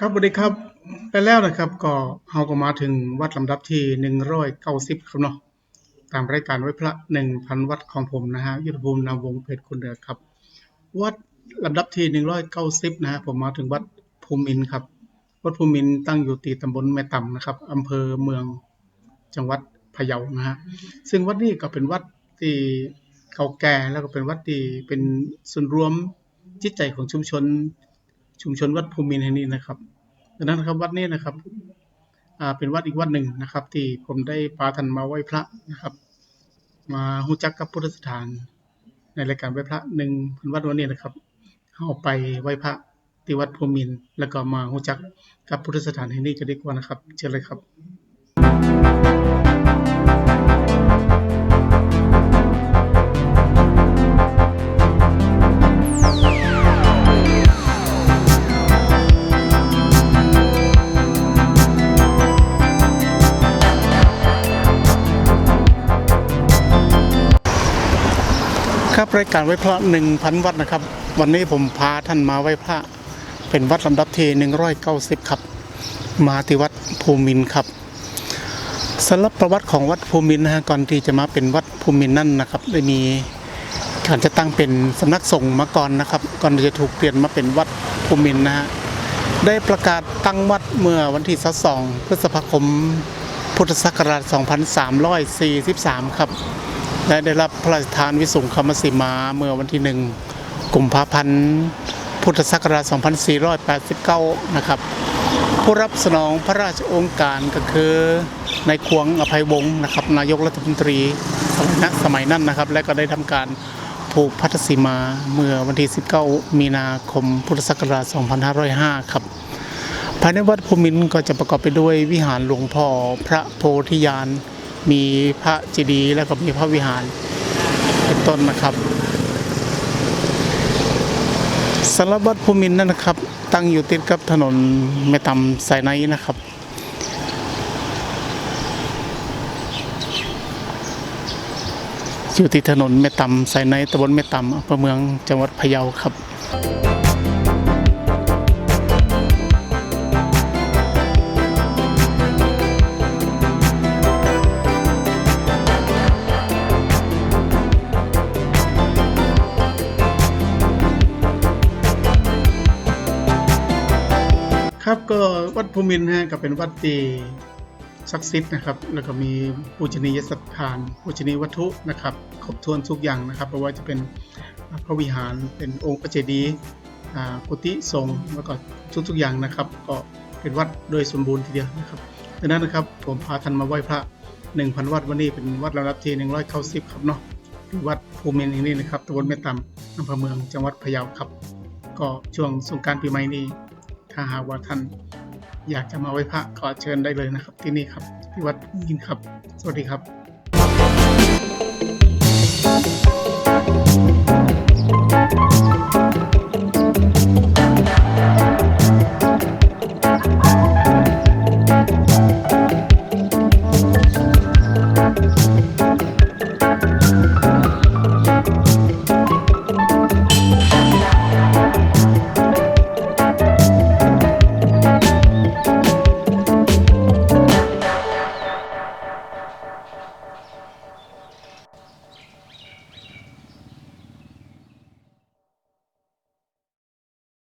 ครับสวัสดีครับไปแล้วนะครับ ก็เฮาก็มาถึงวัดลำดับที่หนึ่งร้อยเก้าสิบครับเนาะตามรายการไว้พระหนึ่งพันวัดของผมนะฮะยุทธภูมินามวงเพชรคุณเดือครับ วัดลำดับที่หนึ่งร้อยเก้าสิบนะฮะผมมาถึงวัดภูมินครับ วัดภูมินตั้งอยู่ตีตำบลแม่ต่ำนะครับอำเภอเมืองจังหวัดพะเยานะฮะซึ่งวัดนี้ก็เป็นวัดที่เก่าแก่แล้วก็เป็นวัดที่เป็นส่วนรวมจิตใจของชุมชน ชุมชนวัดภูมินแห่งนี้นะครับดังนั้นนะครับวัดนี้นะครับเป็นวัดอีกวัดหนึ่งนะครับ ที่ผมได้พาท่านมาไหว้พระนะครับ มาหูจักกับพุทธสถาน ในรายการไหว้พระหนึ่งพันวัดวันนี้นะครับเข้าไปไหว้พระที่วัดภูมินแล้วก็มาหูจักกับพุทธสถานแห่งนี้กันดีกว่านะครับ เชิญเลยครับ ครับรายการไหว้พระหนึ่งพันวัดนะครับ วันนี้ผมพาท่านมาไหว้พระ เป็นวัดลำดับที่หนึ่งร้อยเก้าสิบครับ มาที่วัดภูมินครับสำหรับประวัติของวัดภูมินนะฮะก่อนที่จะมาเป็นวัดภูมินนั่นนะครับได้มีการจะตั้งเป็นสำนักสงฆ์มาก่อนนะครับ ก่อนจะถูกเปลี่ยนมาเป็นวัดภูมินนะฮะได้ประกาศตั้งวัดเมื่อวันที่22พฤษภาคมพุทธศักราช 2343 ครับ และได้รับพระราชทานวิสุงคมสีมาเมื่อวันที่หนึ่งกุมภาพันธ์พุทธศักราช 2489 นะครับ ผู้รับสนองพระราชองค์การก็คือในควงอภัยวงศ์นะครับ นายกรัฐมนตรีสมัยนั้นสมัยนั้นนะครับ และก็ได้ทำการผูกพัทธสีมาเมื่อวันที่ 19 มีนาคมพุทธศักราช 2505 ครับ ภายในวัดภูมินก็จะประกอบไปด้วยวิหารหลวงพ่อพระโพธิญาณ มีพระเจดีย์แล้วก็มีพระวิหาร เป็นต้นนะครับสำหรับวัดภูมินนั่นนะครับ ตั้งอยู่ติดกับถนนแม่ตำสายในนะครับ อยู่ที่ถนนแม่ตำสายในตำบลแม่ตำอำเภอเมืองจังหวัดพะเยาครับ ครับก็วัดภูมินะฮะก็เป็นวัดที่ศักดิ์สิทธิ์นะครับ แล้วก็มีปูชนียสถานปูชนียวัตถุนะครับครบถ้วนทุกอย่างนะครับเพราะว่าจะเป็นพระวิหารเป็นองค์พระเจดีย์อ่ากุฏิสงแล้วก็ทุกๆอย่างนะครับ ก็เป็นวัดโดยสมบูรณ์ทีเดียวนะครับดังนั้นนะครับผมพาท่านมาไหว้พระ 1,000 วัดวันนี้เป็นวัดระดับที่ 190 ครับเนาะที่วัดภูมินแห่งนี้นะครับตำบลแม่ตำอำเภอเมืองจังหวัดพะเยาครับ ก็ช่วงสงการปีใหม่นี้ ถ้าหากว่าท่านอยากจะมาไหว้พระขอเชิญได้เลยนะครับ ที่นี่ครับ ที่วัดยินครับ สวัสดีครับ